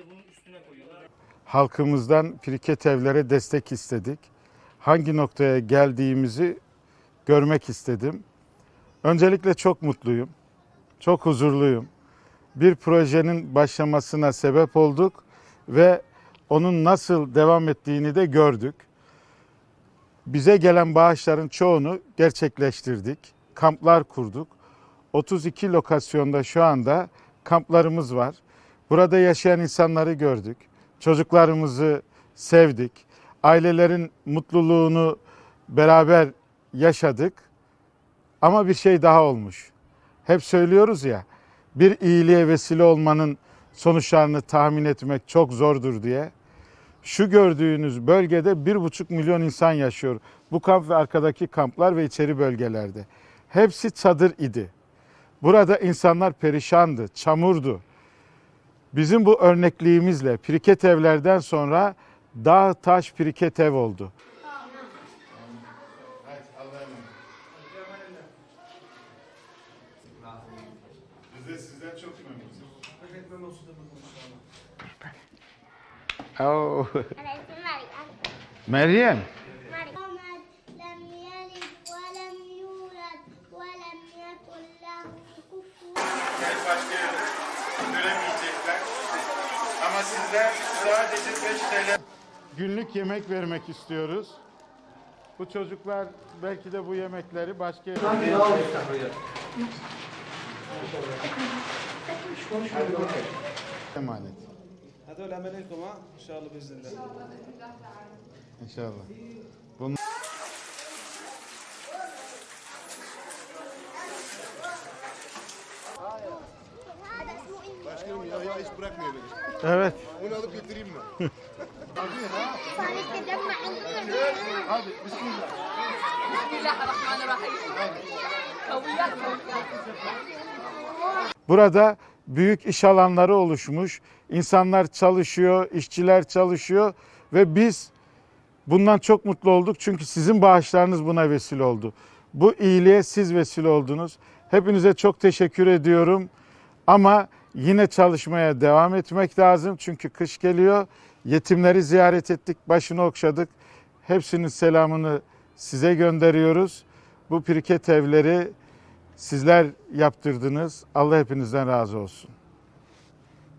de bunun üstüne koyuyorlar. halkımızdan Piriket evlere destek istedik. Hangi noktaya geldiğimizi görmek istedim. Öncelikle çok mutluyum. Çok huzurluyum. Bir projenin başlamasına sebep olduk ve onun nasıl devam ettiğini de gördük. Bize gelen bağışların çoğunu gerçekleştirdik. Kamplar kurduk. 32 lokasyonda şu anda kamplarımız var. Burada yaşayan insanları gördük. Çocuklarımızı sevdik. Ailelerin mutluluğunu beraber yaşadık. Ama bir şey daha olmuş. Hep söylüyoruz ya, bir iyiliğe vesile olmanın sonuçlarını tahmin etmek çok zordur diye. Şu gördüğünüz bölgede bir buçuk milyon insan yaşıyor. Bu kamp ve arkadaki kamplar ve içeri bölgelerde. Hepsi çadır idi. Burada insanlar perişandı, çamurdu. Bizim bu örnekliğimizle piriket evlerden sonra dağ taş piriket ev oldu. Oh. Meryem sizden. Ama sizden sadece 5 TL... Günlük yemek vermek istiyoruz. Bu çocuklar belki de bu yemekleri başka... Hangi ne olmuş Emanet. Hadi öyle amelikum ha. İnşallah. İnşallah. Bunlar... Başkanım Yahya hiç bırakmıyor beni. Evet. Onu alıp getireyim mi? Hadi bismillah. Burada büyük iş alanları oluşmuş. İnsanlar çalışıyor, işçiler çalışıyor ve biz bundan çok mutlu olduk çünkü sizin bağışlarınız buna vesile oldu. Bu iyiliğe siz vesile oldunuz. Hepinize çok teşekkür ediyorum. Ama yine çalışmaya devam etmek lazım çünkü kış geliyor. Yetimleri ziyaret ettik, başını okşadık. Hepsinin selamını size gönderiyoruz. Bu piriket evleri sizler yaptırdınız. Allah hepinizden razı olsun.